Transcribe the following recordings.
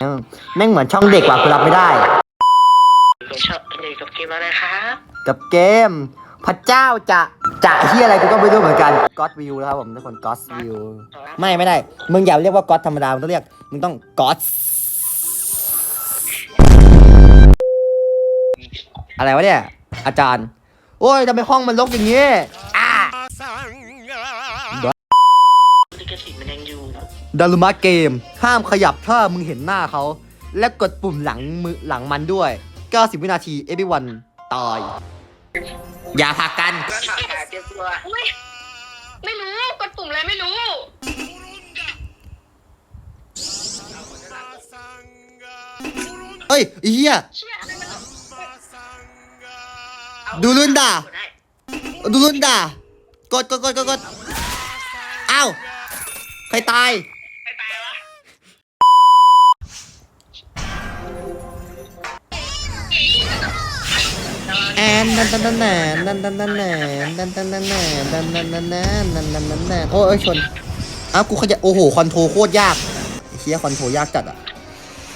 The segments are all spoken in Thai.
เออแม่งเหมือนช่องเด็กว่ะกูรับไม่ได้ ชอบเด็กกับเกมอะไรครับกับเกม พระเจ้าจะจะที่อะไรกูก็ไม่รู้เหมือนกัน God View นะครับผมทุกคน God View ไม่ไม่ได้ มึงอย่าเรียกว่า God ธรรมดา มึงต้องเรียก มึงต้อง God อะไรวะเนี่ย อาจารย์ โอ้ยทำไมห้องมันรกอย่างงี้ ดารุมะเกม ห้ามขยับถ้ามึงเห็นหน้าเขา และกดปุ่มหลังมือหลังมันด้วย 90 วินาที everyone ตาย อย่าพากัน ก็ถามหาเตรียมตัวไม่ไม่รู้กดปุ่มอะไรไม่รู้ เอ้ยไอ้เฮียเชื่ออะไรมันดูรุ่นด่ากดได้ดูรุ่นด่ากดกดกดกดกดอ้าว ใครตาย ใครตายวะแอนดันดันดันแหนดันดันดันแหนดันดันดันแหนดันดันดันแหนดันดันดันแหนโอ้ยชนอ้าวกูขยับโอ้โหคอนโทรโคตรยากเฮียคอนโทรยากจัดอะ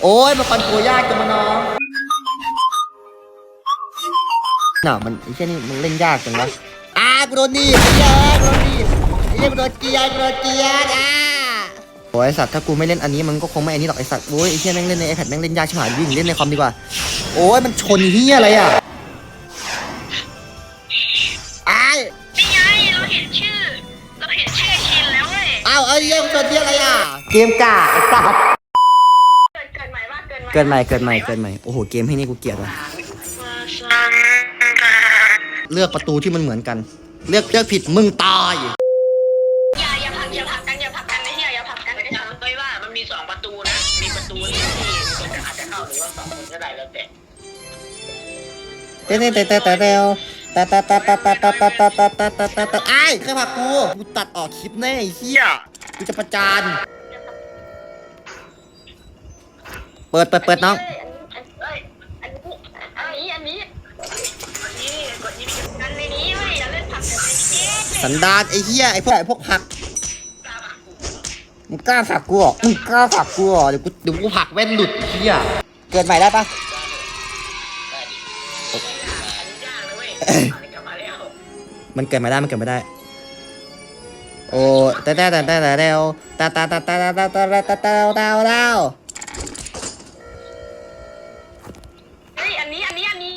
โอ้ยมันคอนโทรยากจังมาน้องน่ะมันไอ้เชี่ยนี่มันเล่นยากจังวะอ้ากูโดนหนีเหี้ยกูโดนหนีเหี้ยกูโดนเกียร์กูโดนเกียร์อะ โอ้ยไอ้สัตว์ถ้ากูไม่เล่นอันนี้มันก็คงไม่อันนี้หรอกไอ้สัตว์โอ้ยไอ้เหี้ยแม่งเล่นใน iPad แม่งเล่นยากชิบหายวิ่งเล่นในคอมดีกว่า โอ้ยมันชนเหี้ยอะไรอะอ้ายนี่ไงเราเห็นชื่อ เราเห็นชื่อชินแล้วเว้ยอ้าวเอ้ยเหี้ยมันชนเหี้ยอะไรอะ เกมกาไอ้สัตว์เกิดเกิดใหม่ว่าเกิดใหม่เกินใหม่เกินใหม่เกินใหม่โอ้โหเกมให้นี่กูเกลียดว่ะมาสังกาเลือกประตูที่มันเหมือนกัน เลือกเลือกผิดมึงตาย เต้เต้เต้เต้เต้เต้ตาตาตาตาตาตาตาตาตาตาตาตาตาไอ้ายใครผลักกูกูตัดออกคลิปแน่เหี้ยกูจะประจาน เปิดเปิดเปิดน้องสันดาเล่นผลักกันในนี้สันดานไอ้เหี้ยไอ้พวกไอ้พวกผักตามอะมึงกล้าผักกูเหรอมึงกล้าผักกูเหรอเดี๋ยวกูเดี๋ยวกูผักแว่นหลุดเหี้ยเกิดใหม่ได้ปะ อันนี้ยากนะเว้ยอันนี้กลับมาแล้วมันเกิดไม่ได้มันเกิดไม่ได้ โอ้แต่แต่แต่แต่แต่เร็วตาตาตาตาตาตาตาตาตาตาตาตาเฮ้ยอันนี้อันนี้อันนี้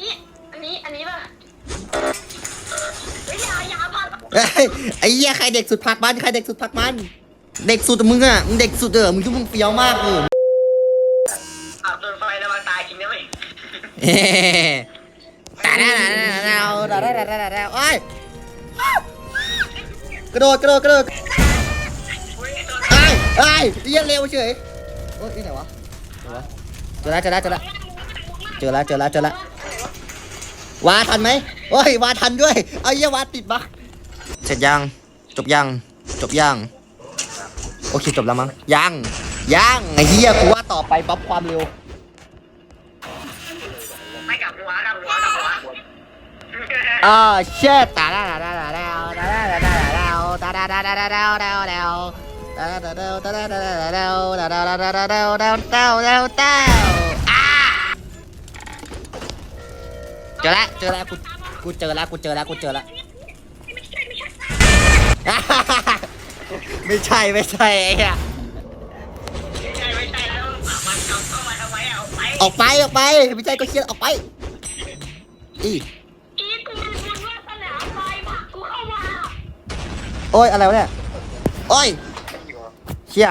อันนี้อันนี้ป่ะเฮ้ยยายาผลักเฮ้ยไอ้เหี้ยใครเด็กสุดผักมันใครเด็กสุดผักมัน เด็กสุดมึงอะมึงเด็กสุดเออมึงคิดว่ามึงเฟี้ยวมากเอออาวโดนไฟแล้วมาตายกินได้ไหมเฮ้ต โอ้ยกระโดดกระโดดกระโดดอุ้ยโดนไอ้ไอ้เหี้ยเร็วเฉยโอ้ยที่ไหนวะเจอวะเจอแล้วเจอแล้วเจอแล้วเจอแล้วเจอแล้วเจอแล้ววาทันไหมโอ้ยวาทันด้วยเอาเหี้ยวาติดบักเสร็จยังจบยังจบยังโอเคจบแล้วมั้งยังยังไอ้เหี้ยกูว่าต่อไปบัฟความเร็ว อ่าเช่ตาดาดาดาดาดาดาดาดาดาดาตาดาดาดาดาดาดาดาตาดาดาดาตาดาดาดาดาดาดาดาดาดาดาดาดาดาดาอ่าเจอแล้วเจอแล้วกูกูเจอแล้วกูเจอแล้วกูเจอแล้วไม่ใช่ไม่ใช่ไม่ใช่ไม่ใช่แล้เอาเข้ามาทำไมเอาไปออกไปออกไปไม่ใช่ก็เชียออกไปอีกูเป็นคนวาสนาไฟผลักกูเข้ามา โอ้ยอะไรวะเนี่ยโอ้ยเชี่ย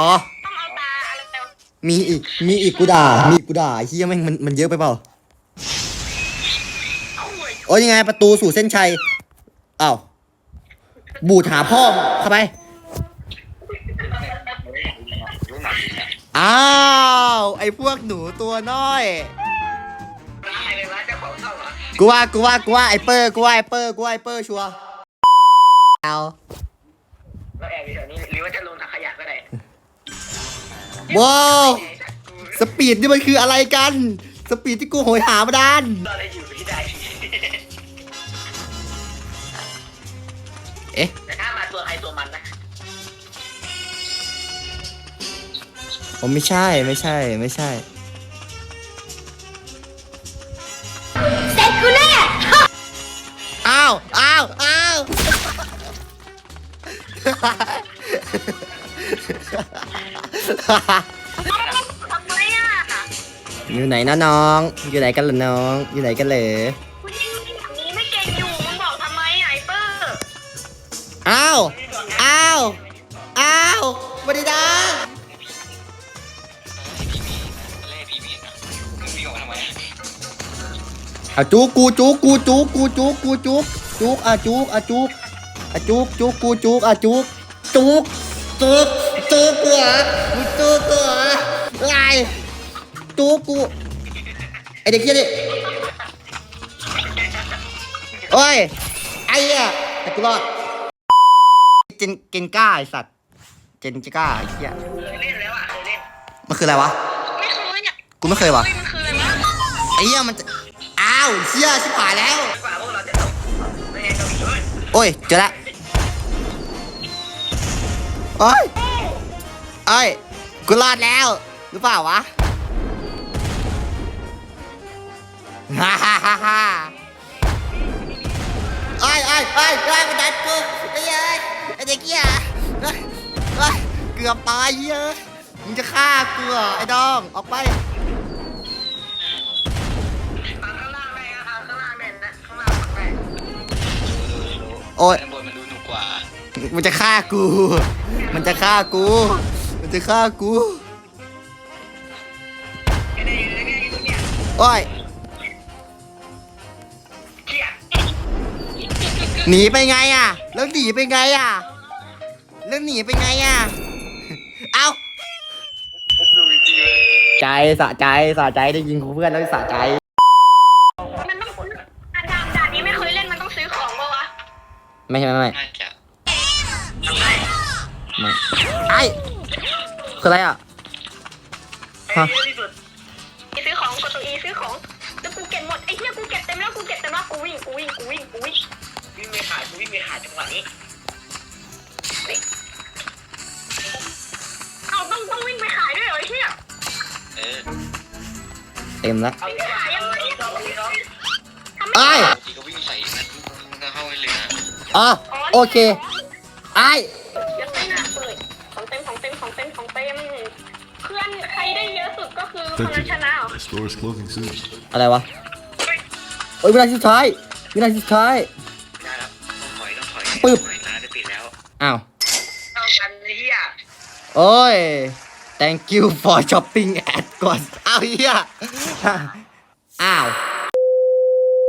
อ๋อต้องเอาตาอะไรแต่มีอีกมีอีกกูด่ามีอีกกูด่าเฮียแม่งมันมันเยอะไปเปล่าเอาเว้ยโอ้ยยังไงประตูสู่เส้นชัยอ้าวบูดหาพ่อเข้าไปอ้าวไอ้พวกหนูตัวน้อย ร้ายเลยนะเจ้าของเข้ามากูว่ากูว่ากูว่าไอเปอร์กูว่าไอเปอร์กูว่าไอเปอร์ชัวร์ เอาเราแอบอยู่แถวนี้หรือว่าจะลงถังขยะก็ได้ว้าวสปีดนี่มันคืออะไรกัน สปีดที่กูโหยหามาดานเราเลยอยู่ที่ใดเอ๊ะแต่ถ้ามาตัวใครตัวมันนะผมไม่ใช่ไม่ใช่ไม่ใช่ ทำไมอะอยู่ไหนนะน้อง อยู่ไหนกันเหรอน้อง อยู่ไหนกันเหรอกูยิงอย่างนี้ไม่เก่งอยู่มึงบอกทำไมอะไอ้เปอร์อ้าวอ้าวอ้าวไม่ได้ดังแรกพี่มีนะมึงวิ่งออกมาทำไมเอาจุกกูจุกกูจุกกูจุกกูจุกจุกอะจุกอะจุก อะจุกจุกกูจุกอะจุกจุกจุกจุกกูเหรอมึงจุกกูเหรอไงจุกกูไอเด็กเหี้ยนี่โอ้ยไอ้เหี้ยแต่กูรอดเจนเกนก้าไอสัตว์เจนก้าไอ้เหี้ยเคยเล่นแล้วอะเคยเล่นมันคืออะไรวะไม่เคยอะกูไม่เคยวะเฮ้ยมันคืออะไรวะไอ้เหี้ยมันจะอ้าวเหี้ยชิบหายแล้วดีกว่าพวกเราจะจบไม่งั้นจะมีเฮ้ยโอ้ยเจอละ โอ้ยเอ้ยกูรอดแล้ว หรือเปล่าวะฮ่าฮ่าฮ่าฮ่าไอ้ไอ้ไอ้ไอ้มันดันกูไอ้เอ้ยไอ้เด็กเหี้ยเอ้ยเอ้ยเกือบตายเยอะมึงจะฆ่ากูเหรอไอ้ดองออกไป ข้างล่างได้นะข้างล่างได้นะข้างล่างได้โอ้ย ข้างบน มันจะฆ่ากู มันจะฆ่ากู มันจะฆ่ากูแค่ได้ยินแล้วแค่ยินเนี่ยโอ้ยเครียดหนีไปไงอะ แล้วหนีไปไงอะ แล้วหนีไปไงอะ เอาดูจริงเลยใจสะใจสะใจได้ยิงของเพื่อนแล้วสะใจ มันต้องอันดามด่านนี้ไม่เคยเล่นมันต้องซื้อของปะวะ ไม่ใช่ไม่ไม่น่าจะ ไม่ไอ้คืออะไรอะ ฮะเยอะที่สุดอีซื้อของกดตัวอีซื้อของแล้วกูเก็บหมดไอ้เหี้ยกูเก็บเต็มแล้วกูเก็บเต็มแล้วกูวิ่งกูวิ่งกูวิ่งกูวิ่งวิ่งไปขายกูวิ่งไปขายจังหวะนี้เอาต้องต้องวิ่งไปขายด้วยเหรอไอ้เหี้ยเออเต็มแล้ว เอาที่ขายยังไงต่อไปเนาะไอ้จริงก็วิ่งใส่นะมึงก็เข้าไปเลยนะอ๋อ โอเค ไอ้ เต็มของเต็มของเต็ม เพื่อนใครได้เยอะสุดก็คือคนนั้นชนะเหรอ The store is closing soon. อะไรวะโอ้ยวินาทีสุดท้ายวินาทีสุดท้าย ได้แล้วต้องถอยต้องถอยปึ๊บถอยร้านจะปิดแล้วอ้าวเข้ากันไอ้เฮียโอ้ย thank you for shopping at ก่อนอ้าวเฮียอ้าว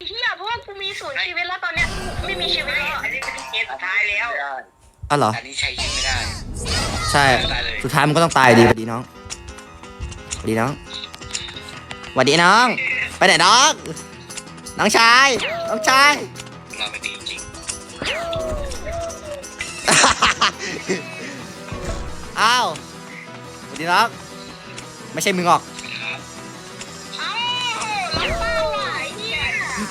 เฮียเพราะว่ากูมีศูนย์ชีวิตแล้วตอนเนี้ยไม่มีชีวิตแล้วอะอันนี้เป็นเกมสุดท้ายแล้ว อ้าวเหรอ อันนี้ใช้ยิงไม่ได้ใช่ สุดท้ายมันก็ต้องตายดีสวัสดีน้องสวัสดีน้องสวัสดีน้อง ไปไหนน้อง น้องชาย น้องชาย เราไม่ดีจริงอ้าวสวัสดีน้อง ไม่ใช่มึงหรอกเอ้าแล้วเป้าอะไอ้เฮีย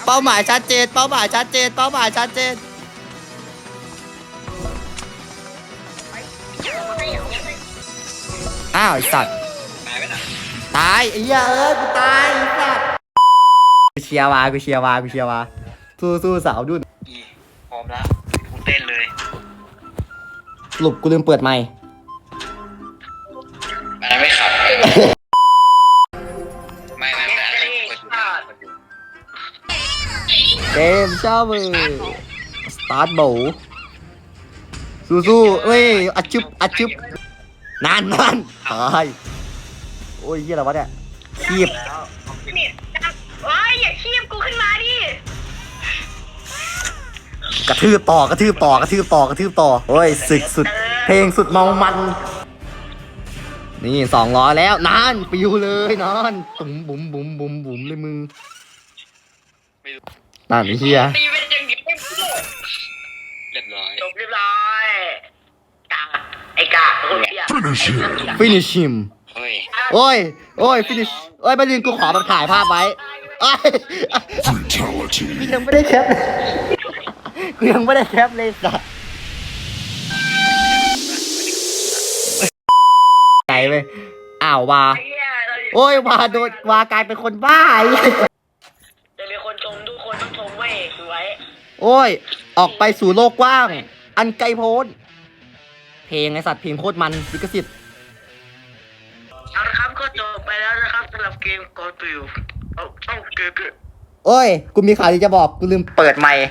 เป้าหมายชัดเจน เป้าหมายชัดเจน เป้าหมายชัดเจน อ้าวไอสัตว์ตายไปนะตายไอ้เหี้ยเอ้ยกูตายไอ้สัตว์กูเชียร์วากูเชียร์วากูเชียร์วาสู้สู้สาวดุนอีพร้อมแล้วกูเต้นเลยสรุปกูลืมเปิดไมค์อันนั้นไม่ขับ ไม่ไม่ไม่อันนั้นกดอยู่เกมชอบมือสตาร์ทโบสู้สู้เอ้ยอัดจุบอัดจุบ นานนานตายโอ้ยเหี้ยอะไรวะเนี่ยคีบนี่ว้ายอย่าคีบกูขึ้นมาดิ กระทืบต่อกระทืบต่อกระทืบต่อกระทืบต่อโอ้ยศึกสุด เพลงสุดเมามัน นี่สองร้อยแล้วนานปิวเลยนานตุ่มบุ๋มบุ๋มบุ๋มบุ๋มเลยมึงนั่นไอ้เฮียตีเป็นอย่างนี้ไม่พูด เรียบร้อย จบเรียบร้อยกา ไอ้กาโอ้ย Finish him. ฟินิชิมเฮ้ยโอ้ย โอ้ยฟินิชโอ้ยไปยืนกูขอแบบถ่ายภาพไว้โอ้ย Fatality. กูยังไม่ได้แคปเลยกูยังไม่ได้แคปเลยสัสใจไปอ้าววาไอ้เหี้ยเราโอ้ยวาโดนวากลายเป็นคนบ้าไอ้เหี้ยจะมีคนชมทุกคนต้องชมเว้ยสวยโอ้ย ออกไปสู่โลกกว้าง อันไกลโพ้น เพลงไอสัตว์เพลงโคตรมันลิขสิทธิ์เอาละครับก็จบไปแล้วนะครับสำหรับเกมกอติวเอาเอาเกิดโอ้ย กูมีข่าวที่จะบอก กูลืมเปิดไมค์